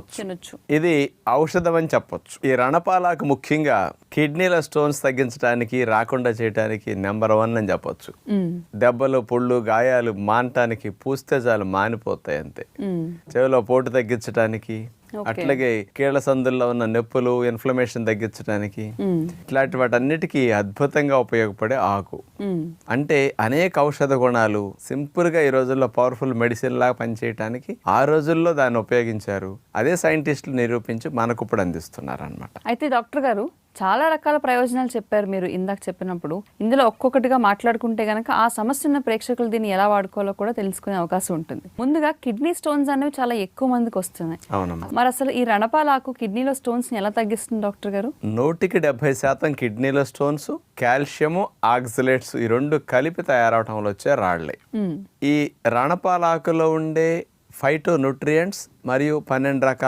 తినొచ్చు. ఇది ఔషధం అని చెప్పొచ్చు. ఈ రణపాలకు ముఖ్యంగా కిడ్నీల స్టోన్స్ తగ్గించడానికి రాకుండా చేయడానికి నెంబర్ వన్ అని చెప్పొచ్చు. దెబ్బలు పుళ్ళు గాయాలు మానటానికి పూస్తే చాలు మానిపోతాయి అంతే. చెవిలో పోటు తగ్గించడానికి. అట్లాగే కీళ్ళ సందుల్లో ఉన్న నొప్పులు ఇన్ఫ్లమేషన్ తగ్గించడానికి. ఇట్లాంటి వాటన్నిటికీ అద్భుతంగా ఉపయోగపడే ఆకు. అంటే అనేక ఔషధ గుణాలు సింపుల్గా ఈ రోజుల్లో పవర్ఫుల్ మెడిసిన్ లాగా పనిచేయడానికి ఆ రోజుల్లో దాన్ని ఉపయోగించారు అదే సైంటిస్టులు నిరూపించి మనకు ఇప్పుడు అందిస్తున్నారు అనమాట అయితే డాక్టర్ గారు చాలా రకాల ప్రయోజనాలు చెప్పారు మీరు ఇందాక చెప్పినప్పుడు. ఇందులో ఒక్కొక్కటిగా మాట్లాడుకుంటే గనక ఆ సమస్య ఉన్న ప్రేక్షకులు దీన్ని ఎలా వాడుకోవాలో కూడా తెలుసుకునే అవకాశం ఉంటుంది. ముందుగా కిడ్నీ స్టోన్స్ అనేవి చాలా ఎక్కువ మందికి వస్తున్నాయి. మరి అసలు ఈ రణపాలాకు కిడ్నీలో స్టోన్స్ని ఎలా తగ్గిస్తుంది డాక్టర్ గారు? నూటికి డెబ్బై శాతం కిడ్నీల స్టోన్స్ కాల్షియము ఆక్సిలేట్స్ ఈ రెండు కలిపి తయారవటంలో వచ్చే రాళ్ళే. ఈ రణపాలాకులో ఉండే ఫైటో న్యూట్రియంట్స్ మరియు పన్నెండు రకాల